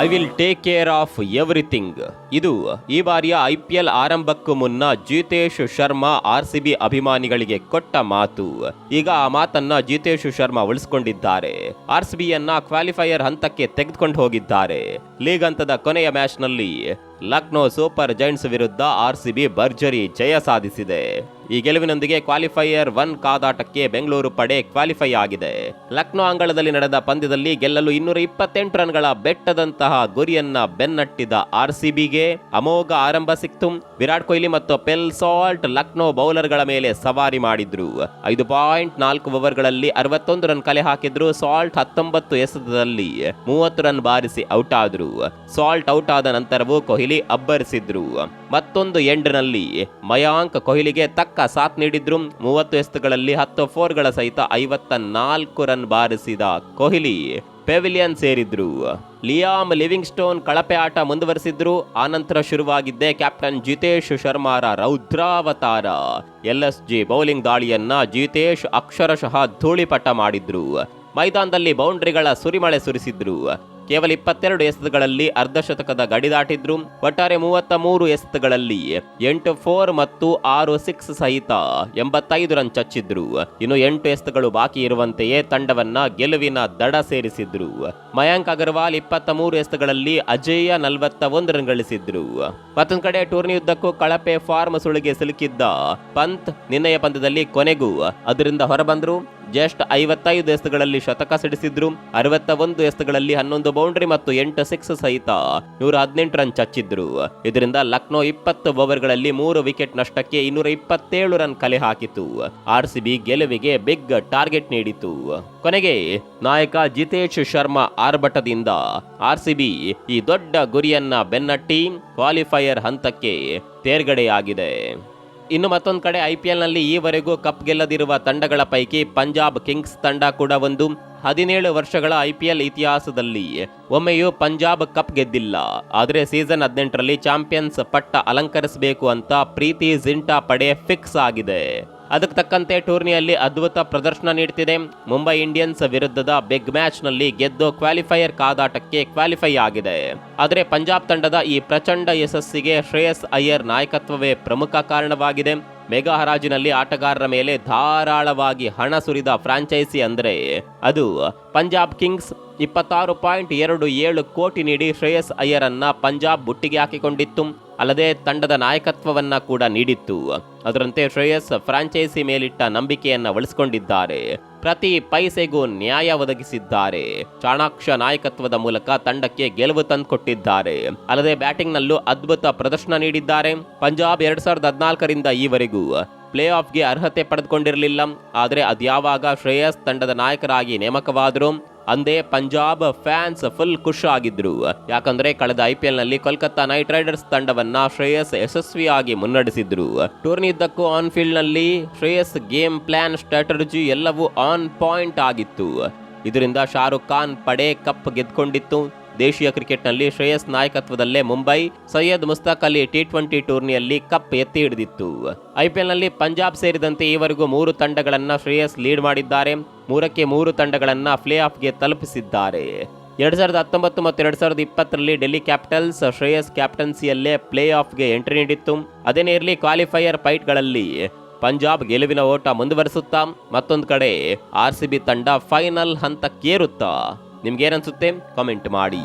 I will take care of everything ಇದು ಈ ಬಾರಿಯ ಐ ಪಿ ಎಲ್ ಆರಂಭಕ್ಕೂ ಮುನ್ನ Jitesh Sharma R C B ಅಭಿಮಾನಿಗಳಿಗೆ ಕೊಟ್ಟ ಮಾತು. ಈಗ ಆ ಮಾತನ್ನ ಜಿತೇಶ್ ಶರ್ಮಾ ಉಳಿಸಿಕೊಂಡಿದ್ದಾರೆ. ಆರ್ ಸಿ ಬಿಯನ್ನ ಕ್ವಾಲಿಫೈಯರ್ ಹಂತಕ್ಕೆ ತೆಗೆದುಕೊಂಡು ಹೋಗಿದ್ದಾರೆ. ಲೀಗ್ ಹಂತದ ಕೊನೆಯ ಮ್ಯಾಚ್ನಲ್ಲಿ Lucknow super giants R C B B ಭರ್ಜರಿ ಜಯ ಸಾಧಿಸಿದೆ. ಈ ಗೆಲುವಿನೊಂದಿಗೆ ಕ್ವಾಲಿಫೈಯರ್ ಒನ್ ಕಾದಾಟಕ್ಕೆ ಬೆಂಗಳೂರು ಪಡೆ ಕ್ವಾಲಿಫೈ ಆಗಿದೆ. ಲಕ್ನೋ ಅಂಗಳದಲ್ಲಿ ನಡೆದ ಪಂದ್ಯದಲ್ಲಿ ಗೆಲ್ಲಲು ಇನ್ನೂರ ಇಪ್ಪತ್ತೆಂಟು ರನ್ಗಳ ಬೆಟ್ಟದಂತಹ ಗುರಿಯನ್ನ ಬೆನ್ನಟ್ಟಿದ ಆರ್ ಸಿ ಬಿಗೆ ಅಮೋಘ ಆರಂಭ ಸಿಕ್ತು. ವಿರಾಟ್ ಕೊಹ್ಲಿ ಮತ್ತು ಪೆಲ್ ಸಾಲ್ಟ್ ಲಕ್ನೋ ಬೌಲರ್ಗಳ ಮೇಲೆ ಸವಾರಿ ಮಾಡಿದ್ರು. ಐದು ಪಾಯಿಂಟ್ ನಾಲ್ಕು ಓವರ್ಗಳಲ್ಲಿ ಅರವತ್ತೊಂದು ರನ್ ಕಲೆ ಹಾಕಿದ್ರು. ಸಾಲ್ಟ್ ಹತ್ತೊಂಬತ್ತು ಎಸೆತದಲ್ಲಿ ಮೂವತ್ತು ರನ್ ಬಾರಿಸಿ ಔಟ್ ಆದ್ರು. ಸಾಲ್ಟ್ ಔಟ್ ಆದ ನಂತರವೂ ಕೊಹ್ಲಿ ಅಬ್ಬರಿಸಿದ್ರು. ಮತ್ತೊಂದು ಎಂಡ್ನಲ್ಲಿ ಮಯಾಂಕ್ ಕೊಹ್ಲಿಗೆ ತಕ್ಕ ಸಾಥ್ ನೀಡಿದ್ರು. ಮೂವತ್ತು ಎಸ್ತುಗಳಲ್ಲಿ ಹತ್ತು ಫೋರ್ಗಳ ಸಹಿತ ಐವತ್ತ ನಾಲ್ಕು ರನ್ ಬಾರಿಸಿದ ಕೊಹ್ಲಿ ಪೆವಿಲಿಯನ್ ಸೇರಿದ್ರು. ಲಿಯಾಮ್ ಲಿವಿಂಗ್ ಸ್ಟೋನ್ ಕಳಪೆ ಆಟ ಮುಂದುವರೆಸಿದ್ರು. ಆನಂತರ ಶುರುವಾಗಿದ್ದೆ ಕ್ಯಾಪ್ಟನ್ ಜಿತೇಶ್ ಶರ್ಮಾರ ರೌದ್ರಾವತಾರ. ಎಲ್ ಎಸ್ ಜಿ ಬೌಲಿಂಗ್ ದಾಳಿಯನ್ನ ಜಿತೇಶ್ ಅಕ್ಷರಶಃ ಧೂಳಿಪಟ ಮಾಡಿದ್ರು. ಮೈದಾನದಲ್ಲಿ ಬೌಂಡ್ರಿಗಳ ಸುರಿಮಳೆ ಸುರಿಸಿದ್ರು. ಕೇವಲ ಇಪ್ಪತ್ತೆರಡು ಎಸೆತಗಳಲ್ಲಿ ಅರ್ಧಶತಕದ ಗಡಿ ದಾಟಿದ್ರು. ಒಟ್ಟಾರೆ ಮೂವತ್ತ ಮೂರು ಎಸೆತಗಳಲ್ಲಿ ಎಂಟು ಫೋರ್ ಮತ್ತು ಆರು ಸಿಕ್ಸ್ ಸಹಿತ ಎಂಬತ್ತೈದು ರನ್ ಚಚ್ಚಿದ್ರು. ಇನ್ನು ಎಂಟು ಎಸೆತಗಳು ಬಾಕಿ ಇರುವಂತೆಯೇ ತಂಡವನ್ನ ಗೆಲುವಿನ ದಡ ಸೇರಿಸಿದ್ರು. ಮಯಾಂಕ್ ಅಗರ್ವಾಲ್ ಇಪ್ಪತ್ತ ಮೂರು ಎಸೆತಗಳಲ್ಲಿ ಅಜೇಯ ನಲವತ್ತ ಒಂದು ರನ್ ಗಳಿಸಿದ್ರು. ಮತ್ತೊಂದು ಕಡೆ ಟೂರ್ನಿಯುದ್ದಕ್ಕೂ ಕಳಪೆ ಫಾರ್ಮ್ ಸುಳಿಗೆ ಸಿಲುಕಿದ್ದ ಪಂತ್, ನಿನ್ನೆಯ ಪಂದ್ಯದಲ್ಲಿ ಕೊನೆಗೂ ಅದರಿಂದ ಹೊರಬಂದ್ರು. ಜಸ್ಟ್ ಐವತ್ತೈದು ಎಸೆತಗಳಲ್ಲಿ ಶತಕ ಸಿಡಿಸಿದ್ರು ಅರವತ್ತ ಒಂದು ಎಸೆತಗಳಲ್ಲಿ ಹನ್ನೊಂದು ಬೌಂಡ್ರಿ ಮತ್ತು ಎಂಟು ಸಿಕ್ಸ್ ಸಹಿತ ನೂರ ಹದಿನೆಂಟು ರನ್ ಚಚ್ಚಿದ್ರು. ಇದರಿಂದ ಲಕ್ನೋ ಇಪ್ಪತ್ತು ಓವರ್ಗಳಲ್ಲಿ ಮೂರು ವಿಕೆಟ್ ನಷ್ಟಕ್ಕೆ ಇನ್ನೂರ ಇಪ್ಪತ್ತೇಳು ರನ್ ಕಲೆ ಹಾಕಿತು. ಆರ್ ಸಿ ಬಿ ಗೆಲುವಿಗೆ ಬಿಗ್ ಟಾರ್ಗೆಟ್ ನೀಡಿತು. ಕೊನೆಗೆ ನಾಯಕ ಜಿತೇಶ್ ಶರ್ಮಾ ಆರ್ಭಟದಿಂದ ಆರ್ ಸಿ ಬಿ ಈ ದೊಡ್ಡ ಗುರಿಯನ್ನ ಬೆನ್ನಟ್ಟಿ ಕ್ವಾಲಿಫೈಯರ್ ಹಂತಕ್ಕೆ ತೇರ್ಗಡೆಯಾಗಿದೆ. ಇನ್ನು ಮತ್ತೊಂದು ಕಡೆ ಐ ಪಿ ಎಲ್ನಲ್ಲಿ ಈವರೆಗೂ ಕಪ್ ಗೆಲ್ಲದಿರುವ ತಂಡಗಳ ಪೈಕಿ ಪಂಜಾಬ್ ಕಿಂಗ್ಸ್ ತಂಡ ಕೂಡ ಒಂದು. ಹದಿನೇಳು ವರ್ಷಗಳ ಐ ಪಿ ಎಲ್ ಇತಿಹಾಸದಲ್ಲಿ ಒಮ್ಮೆಯೂ ಪಂಜಾಬ್ ಕಪ್ ಗೆದ್ದಿಲ್ಲ. ಆದರೆ ಸೀಸನ್ ಹದಿನೆಂಟರಲ್ಲಿ ಚಾಂಪಿಯನ್ಸ್ ಪಟ್ಟ ಅಲಂಕರಿಸಬೇಕು ಅಂತ ಪ್ರೀತಿ ಜಿಂಟಾ ಪಡೆ ಫಿಕ್ಸ್ ಆಗಿದೆ. ಅದಕ್ಕೆ ತಕ್ಕಂತೆ ಟೂರ್ನಿಯಲ್ಲಿ ಅದ್ಭುತ ಪ್ರದರ್ಶನ ನೀಡ್ತಿದೆ. ಮುಂಬೈ ಇಂಡಿಯನ್ಸ್ ವಿರುದ್ಧದ ಬಿಗ್ ಮ್ಯಾಚ್ನಲ್ಲಿ ಗೆದ್ದು ಕ್ವಾಲಿಫೈಯರ್ ಕಾದಾಟಕ್ಕೆ ಕ್ವಾಲಿಫೈ ಆಗಿದೆ. ಆದರೆ ಪಂಜಾಬ್ ತಂಡದ ಈ ಪ್ರಚಂಡ ಯಶಸ್ಸಿಗೆ ಶ್ರೇಯಸ್ ಅಯ್ಯರ್ ನಾಯಕತ್ವವೇ ಪ್ರಮುಖ ಕಾರಣವಾಗಿದೆ. ಮೆಗಾ ಹರಾಜಿನಲ್ಲಿ ಆಟಗಾರರ ಮೇಲೆ ಧಾರಾಳವಾಗಿ ಹಣ ಸುರಿದ ಫ್ರಾಂಚೈಸಿ ಅಂದರೆ ಅದು ಪಂಜಾಬ್ ಕಿಂಗ್ಸ್ ಇಪ್ಪತ್ತಾರು ಪಾಯಿಂಟ್ ಎರಡು ಏಳು ಕೋಟಿ ನೀಡಿ ಶ್ರೇಯಸ್ ಅಯ್ಯರನ್ನ ಪಂಜಾಬ್ ಬುಟ್ಟಿಗೆ ಹಾಕಿಕೊಂಡಿತ್ತು. ಅಲ್ಲದೆ ತಂಡದ ನಾಯಕತ್ವವನ್ನ ಕೂಡ ನೀಡಿತ್ತು. ಅದರಂತೆ ಶ್ರೇಯಸ್ ಫ್ರಾಂಚೈಸಿ ಮೇಲಿಟ್ಟ ನಂಬಿಕೆಯನ್ನ ಉಳಿಸಿಕೊಂಡಿದ್ದಾರೆ. ಪ್ರತಿ ಪೈಸೆಗೂ ನ್ಯಾಯ ಒದಗಿಸಿದ್ದಾರೆ. ಚಾಣಾಕ್ಷ ನಾಯಕತ್ವದ ಮೂಲಕ ತಂಡಕ್ಕೆ ಗೆಲುವು ತಂದುಕೊಟ್ಟಿದ್ದಾರೆ. ಅಲ್ಲದೆ ಬ್ಯಾಟಿಂಗ್ನಲ್ಲೂ ಅದ್ಭುತ ಪ್ರದರ್ಶನ ನೀಡಿದ್ದಾರೆ. ಪಂಜಾಬ್ ಎರಡ್ ಸಾವಿರದ ಹದಿನಾಲ್ಕರಿಂದ ಈವರೆಗೂ ಪ್ಲೇ ಆಫ್ಗೆ ಅರ್ಹತೆ ಪಡೆದುಕೊಂಡಿರಲಿಲ್ಲ. ಆದರೆ ಅದ್ಯಾವಾಗ ಶ್ರೇಯಸ್ ತಂಡದ ನಾಯಕರಾಗಿ ನೇಮಕವಾದರು ಅಂದೇ ಪಂಜಾಬ್ ಫ್ಯಾನ್ಸ್ ಫುಲ್ ಖುಷ್ ಆಗಿದ್ರು. ಯಾಕಂದ್ರೆ ಕಳೆದ ಐಪಿಎಲ್ನಲ್ಲಿ ಕೋಲ್ಕತ್ತಾ ನೈಟ್ ರೈಡರ್ಸ್ ತಂಡವನ್ನ ಶ್ರೇಯಸ್ ಯಶಸ್ವಿಯಾಗಿ ಮುನ್ನಡೆಸಿದ್ರು. ಟೂರ್ನಿದ್ದಕ್ಕೂ ಆನ್ ಫೀಲ್ಡ್ನಲ್ಲಿ ಶ್ರೇಯಸ್ ಗೇಮ್ ಪ್ಲಾನ್ ಸ್ಟ್ರಾಟಜಿ ಎಲ್ಲವೂ ಆನ್ ಪಾಯಿಂಟ್ ಆಗಿತ್ತು. ಇದರಿಂದ ಶಾರುಖ್ ಖಾನ್ ಪಡೆ ಕಪ್ ಗೆದ್ಕೊಂಡಿತ್ತು. ದೇಶೀಯ ಕ್ರಿಕೆಟ್ನಲ್ಲಿ ಶ್ರೇಯಸ್ ನಾಯಕತ್ವದಲ್ಲೇ ಮುಂಬೈ, ಸೈಯದ್ ಮುಸ್ತಾಕ್ ಅಲಿ ಟಿ ಟ್ವೆಂಟಿ ಟೂರ್ನಿಯಲ್ಲಿ ಕಪ್ ಎತ್ತಿ ಹಿಡಿದಿತ್ತು. ಐಪಿಎಲ್ನಲ್ಲಿ ಪಂಜಾಬ್ ಸೇರಿದಂತೆ ಈವರೆಗೂ ಮೂರು ತಂಡಗಳನ್ನು ಶ್ರೇಯಸ್ ಲೀಡ್ ಮಾಡಿದ್ದಾರೆ. ಮೂರಕ್ಕೆ ಮೂರು ತಂಡಗಳನ್ನು ಪ್ಲೇ ಆಫ್ಗೆ ತಲುಪಿಸಿದ್ದಾರೆ. ಎರಡ್ ಸಾವಿರದ ಹತ್ತೊಂಬತ್ತು ಮತ್ತು ಎರಡ್ ಸಾವಿರದ ಇಪ್ಪತ್ತರಲ್ಲಿ ಡೆಲ್ಲಿ ಕ್ಯಾಪಿಟಲ್ಸ್ ಶ್ರೇಯಸ್ ಕ್ಯಾಪ್ಟನ್ಸಿಯಲ್ಲೇ ಪ್ಲೇ ಆಫ್ಗೆ ಎಂಟ್ರಿ ನೀಡಿತ್ತು. ಅದೇನೇ ಇರಲಿ ಕ್ವಾಲಿಫೈಯರ್ ಫೈಟ್ಗಳಲ್ಲಿ ಪಂಜಾಬ್ ಗೆಲುವಿನ ಓಟ ಮುಂದುವರಿಸುತ್ತಾ, ಮತ್ತೊಂದು ಕಡೆ ಆರ್ ಸಿ ಬಿ ತಂಡ ಫೈನಲ್ ಹಂತಕ್ಕೇರುತ್ತಾ. ನಿಮ್ಗೇನನ್ಸುತ್ತೆ? ಕಾಮೆಂಟ್ ಮಾಡಿ.